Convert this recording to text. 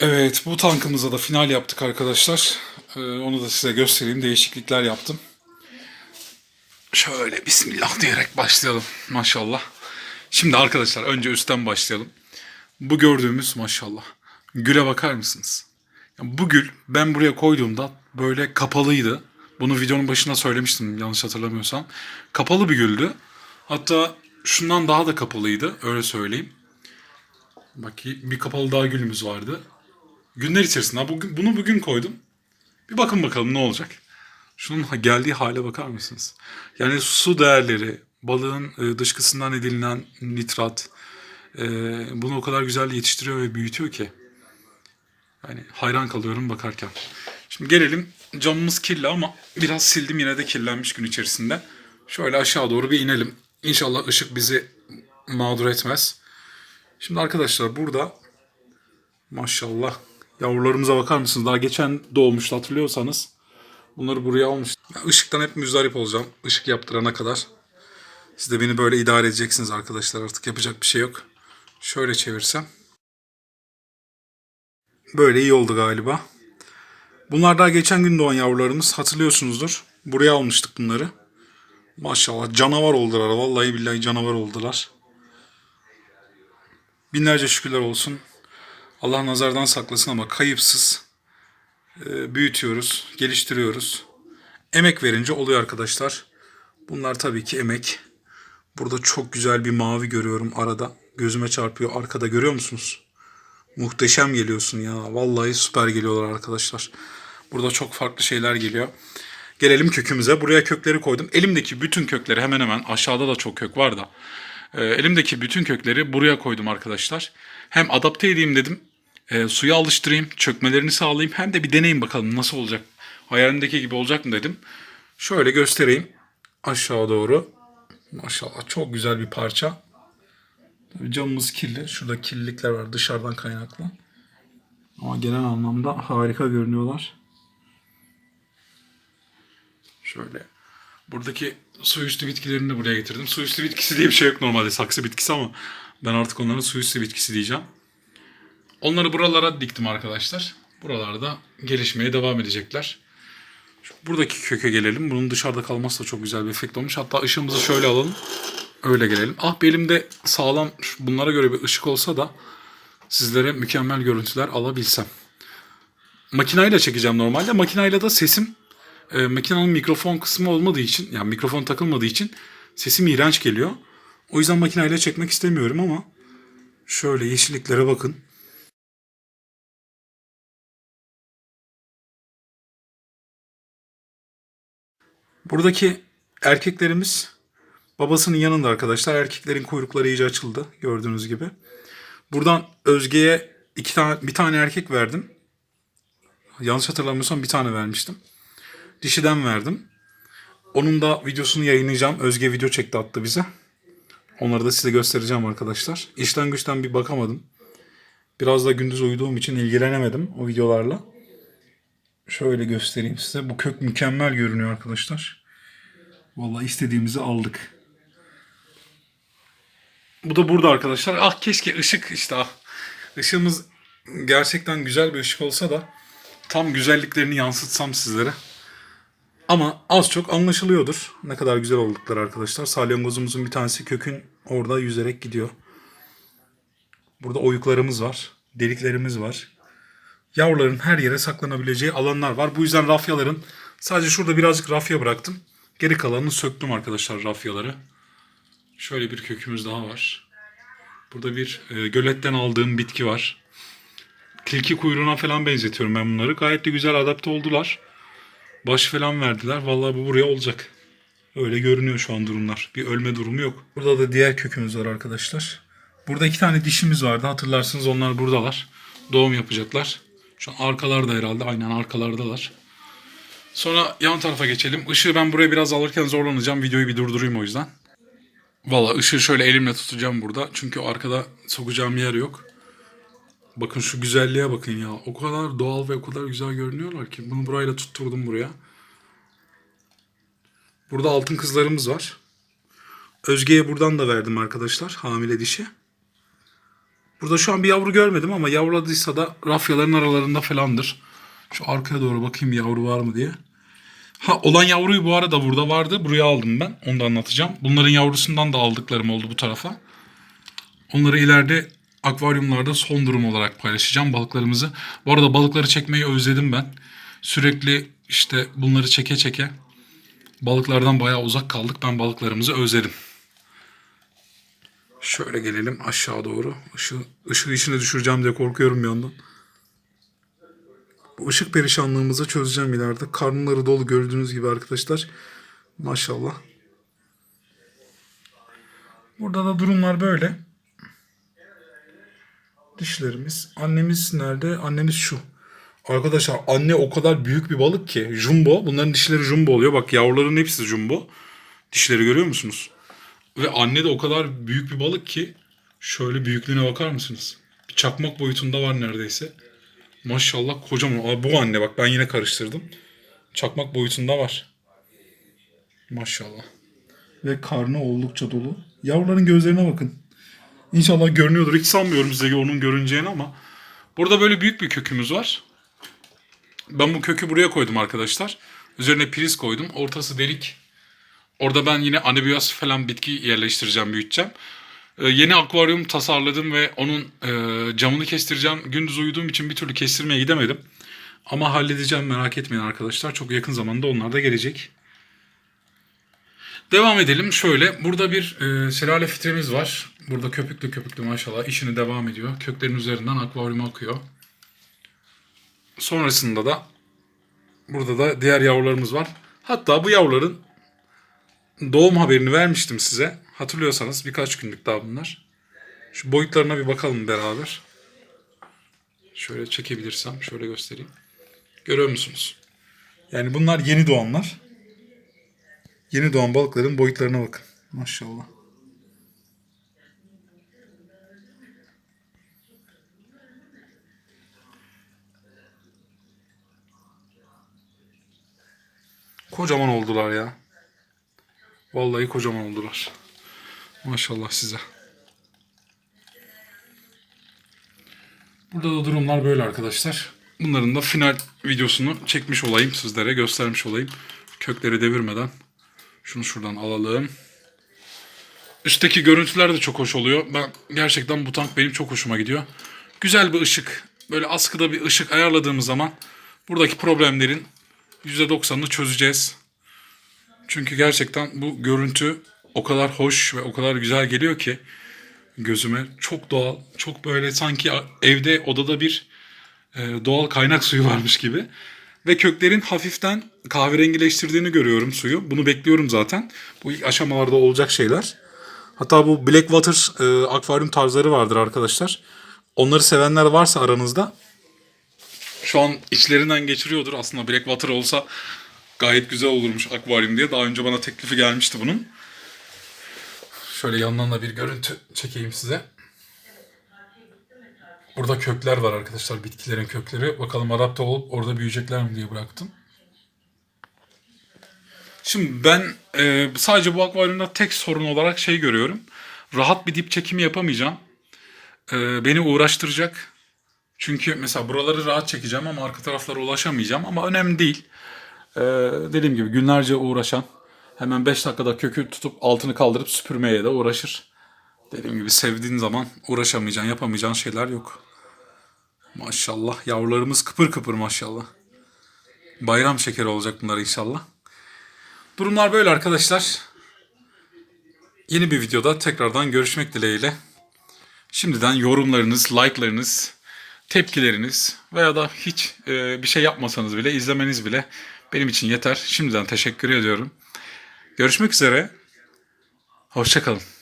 Evet bu tankımıza da final yaptık arkadaşlar. Ee, onu da size göstereyim. Değişiklikler yaptım. Şöyle bismillah diyerek başlayalım maşallah. Şimdi arkadaşlar önce üstten başlayalım. Bu gördüğümüz maşallah. Güle bakar mısınız? Bu gül ben buraya koyduğumda böyle kapalıydı. Bunu videonun başında söylemiştim yanlış hatırlamıyorsam. Kapalı bir güldü. Hatta şundan daha da kapalıydı öyle söyleyeyim. Bakayım bir kapalı daha gülümüz vardı. Günler içerisinde bugün, bunu bugün koydum. Bir bakın bakalım ne olacak. Şunun geldiği hale bakar mısınız? Yani su değerleri, balığın e, dışkısından edinilen nitrat e, bunu o kadar güzel yetiştiriyor ve büyütüyor ki. Yani hayran kalıyorum bakarken. Şimdi gelelim camımız kirli ama biraz sildim yine de kirlenmiş gün içerisinde. Şöyle aşağı doğru bir inelim. İnşallah ışık bizi mağdur etmez. Şimdi arkadaşlar burada maşallah yavrularımıza bakar mısınız? Daha geçen doğmuştu hatırlıyorsanız. Bunları buraya almış. Ben ışıktan hep müzdarip olacağım. Işık yaptırana kadar. Siz de beni böyle idare edeceksiniz arkadaşlar. Artık yapacak bir şey yok. Şöyle çevirsem. Böyle iyi oldu galiba. Bunlar daha geçen gün doğan yavrularımız. Hatırlıyorsunuzdur. Buraya almıştık bunları. Maşallah canavar oldular. Vallahi billahi canavar oldular. Binlerce şükürler olsun. Allah nazardan saklasın ama kayıpsız e, büyütüyoruz, geliştiriyoruz. Emek verince oluyor arkadaşlar. Bunlar tabii ki emek. Burada çok güzel bir mavi görüyorum arada. Gözüme çarpıyor. Arkada görüyor musunuz? Muhteşem geliyorsun ya. Vallahi süper geliyorlar arkadaşlar. Burada çok farklı şeyler geliyor. Gelelim kökümüze. Buraya kökleri koydum. Elimdeki bütün kökleri hemen hemen aşağıda da çok kök var da. e, elimdeki bütün kökleri buraya koydum arkadaşlar. Hem adapte edeyim dedim. E, suya alıştırayım, çökmelerini sağlayayım. Hem de bir deneyim bakalım nasıl olacak. Hayalimdeki gibi olacak mı dedim. Şöyle göstereyim. Aşağı doğru. Maşallah çok güzel bir parça. Camımız kirli. Şurada kirlilikler var dışarıdan kaynaklı. Ama genel anlamda harika görünüyorlar. Şöyle. Buradaki su üstü bitkilerini de buraya getirdim. Su üstü bitkisi diye bir şey yok normalde saksı bitkisi ama ben artık onlara su üstü bitkisi diyeceğim. Onları buralara diktim arkadaşlar. Buralarda gelişmeye devam edecekler. Buradaki köke gelelim. Bunun dışarıda kalması da çok güzel bir efekt olmuş. Hatta ışığımızı şöyle alalım. Öyle gelelim. Ah bir elimde sağlam bunlara göre bir ışık olsa da sizlere mükemmel görüntüler alabilsem. Makinayla çekeceğim normalde. Makinayla da sesim e, makinenin mikrofon kısmı olmadığı için yani mikrofon takılmadığı için sesim iğrenç geliyor. O yüzden makinayla çekmek istemiyorum ama şöyle yeşilliklere bakın. Buradaki erkeklerimiz babasının yanında arkadaşlar. Erkeklerin kuyrukları iyice açıldı gördüğünüz gibi. Buradan Özge'ye iki tane bir tane erkek verdim. Yanlış hatırlamıyorsam bir tane vermiştim. Dişiden verdim. Onun da videosunu yayınlayacağım. Özge video çekti attı bize. Onları da size göstereceğim arkadaşlar. İşten güçten bir bakamadım. Biraz da gündüz uyuduğum için ilgilenemedim o videolarla. Şöyle göstereyim size. Bu kök mükemmel görünüyor arkadaşlar. Vallahi istediğimizi aldık. Bu da burada arkadaşlar. Ah keşke ışık işte ah. Işığımız gerçekten güzel bir ışık olsa da tam güzelliklerini yansıtsam sizlere. Ama az çok anlaşılıyordur. Ne kadar güzel oldukları arkadaşlar. Salyangozumuzun bir tanesi kökün orada yüzerek gidiyor. Burada oyuklarımız var. Deliklerimiz var. Yavruların her yere saklanabileceği alanlar var. Bu yüzden rafyaların sadece şurada birazcık rafya bıraktım. Geri kalanını söktüm arkadaşlar rafyaları. Şöyle bir kökümüz daha var. Burada bir e, göletten aldığım bitki var. Tilki kuyruğuna falan benzetiyorum ben bunları. Gayet de güzel adapte oldular. Baş falan verdiler. Vallahi bu buraya olacak. Öyle görünüyor şu an durumlar. Bir ölme durumu yok. Burada da diğer kökümüz var arkadaşlar. Burada iki tane dişimiz vardı. Hatırlarsınız onlar buradalar. Doğum yapacaklar. Şu arkalarda herhalde. Aynen arkalardalar. Sonra yan tarafa geçelim. Işığı ben buraya biraz alırken zorlanacağım. Videoyu bir durdurayım o yüzden. Valla ışığı şöyle elimle tutacağım burada. Çünkü arkada sokacağım yer yok. Bakın şu güzelliğe bakın ya. O kadar doğal ve o kadar güzel görünüyorlar ki. Bunu burayla tutturdum buraya. Burada altın kızlarımız var. Özge'ye buradan da verdim arkadaşlar. Hamile dişi. Burada şu an bir yavru görmedim ama yavruladıysa da rafyaların aralarında falandır. Şu arkaya doğru bakayım yavru var mı diye. Ha olan yavruyu bu arada burada vardı. Buraya aldım ben. Onu da anlatacağım. Bunların yavrusundan da aldıklarım oldu bu tarafa. Onları ileride akvaryumlarda son durum olarak paylaşacağım balıklarımızı. Bu arada balıkları çekmeyi özledim ben. Sürekli işte bunları çeke çeke balıklardan bayağı uzak kaldık. Ben balıklarımızı özledim. Şöyle gelelim aşağı doğru. Işığı, ışığı içine düşüreceğim diye korkuyorum bir yandan. Bu ışık perişanlığımızı çözeceğim ileride. Karnları dolu gördüğünüz gibi arkadaşlar. Maşallah. Burada da durumlar böyle. Dişlerimiz. Annemiz nerede? Annemiz şu. Arkadaşlar anne o kadar büyük bir balık ki. Jumbo. Bunların dişleri jumbo oluyor. Bak yavruların hepsi jumbo. Dişleri görüyor musunuz? Ve anne de o kadar büyük bir balık ki. Şöyle büyüklüğüne bakar mısınız? Bir çakmak boyutunda var neredeyse. Maşallah kocaman. Aa, bu anne bak ben yine karıştırdım. Çakmak boyutunda var. Maşallah. Ve karnı oldukça dolu. Yavruların gözlerine bakın. İnşallah görünüyordur. Hiç sanmıyorum size onun görüneceğini ama. Burada böyle büyük bir kökümüz var. Ben bu kökü buraya koydum arkadaşlar. Üzerine priz koydum. Ortası delik. Orada ben yine anabiyos falan bitki yerleştireceğim, büyüteceğim. Ee, yeni akvaryum tasarladım ve onun e, camını kestireceğim. Gündüz uyuduğum için bir türlü kestirmeye gidemedim. Ama halledeceğim merak etmeyin arkadaşlar. Çok yakın zamanda onlar da gelecek. Devam edelim. Şöyle burada bir e, şelale filtremiz var. Burada köpüklü köpüklü maşallah işini devam ediyor. Köklerin üzerinden akvaryuma akıyor. Sonrasında da burada da diğer yavrularımız var. Hatta bu yavruların doğum haberini vermiştim size. Hatırlıyorsanız birkaç günlük daha bunlar. Şu boyutlarına bir bakalım beraber. Şöyle çekebilirsem şöyle göstereyim. Görüyor musunuz? Yani bunlar yeni doğanlar. Yeni doğan balıkların boyutlarına bakın. Maşallah. Kocaman oldular ya. Vallahi kocaman oldular. Maşallah size. Burada da durumlar böyle arkadaşlar. Bunların da final videosunu çekmiş olayım sizlere göstermiş olayım. Kökleri devirmeden. Şunu şuradan alalım. Üstteki görüntüler de çok hoş oluyor. Ben gerçekten bu tank benim çok hoşuma gidiyor. Güzel bir ışık. Böyle askıda bir ışık ayarladığımız zaman buradaki problemlerin %90'ını çözeceğiz. Çünkü gerçekten bu görüntü o kadar hoş ve o kadar güzel geliyor ki gözüme. Çok doğal, çok böyle sanki evde odada bir e, doğal kaynak suyu varmış gibi. Ve köklerin hafiften kahverengileştirdiğini görüyorum suyu. Bunu bekliyorum zaten. Bu ilk aşamalarda olacak şeyler. Hatta bu Blackwater e, akvaryum tarzları vardır arkadaşlar. Onları sevenler varsa aranızda şu an içlerinden geçiriyordur. Aslında Blackwater olsa gayet güzel olurmuş akvaryum diye. Daha önce bana teklifi gelmişti bunun. Şöyle yandan da bir görüntü çekeyim size. Burada kökler var arkadaşlar. Bitkilerin kökleri. Bakalım adapte olup orada büyüyecekler mi diye bıraktım. Şimdi ben e, sadece bu akvaryumda tek sorun olarak şey görüyorum. Rahat bir dip çekimi yapamayacağım. E, beni uğraştıracak. Çünkü mesela buraları rahat çekeceğim ama arka taraflara ulaşamayacağım. Ama önemli değil. E, dediğim gibi günlerce uğraşan hemen 5 dakikada kökü tutup altını kaldırıp süpürmeye de uğraşır. Dediğim gibi sevdiğin zaman uğraşamayacağın, yapamayacağın şeyler yok. Maşallah yavrularımız kıpır kıpır maşallah. Bayram şekeri olacak bunlar inşallah. Durumlar böyle arkadaşlar. Yeni bir videoda tekrardan görüşmek dileğiyle. Şimdiden yorumlarınız, like'larınız, tepkileriniz veya da hiç e, bir şey yapmasanız bile izlemeniz bile benim için yeter. Şimdiden teşekkür ediyorum. Görüşmek üzere. Hoşçakalın.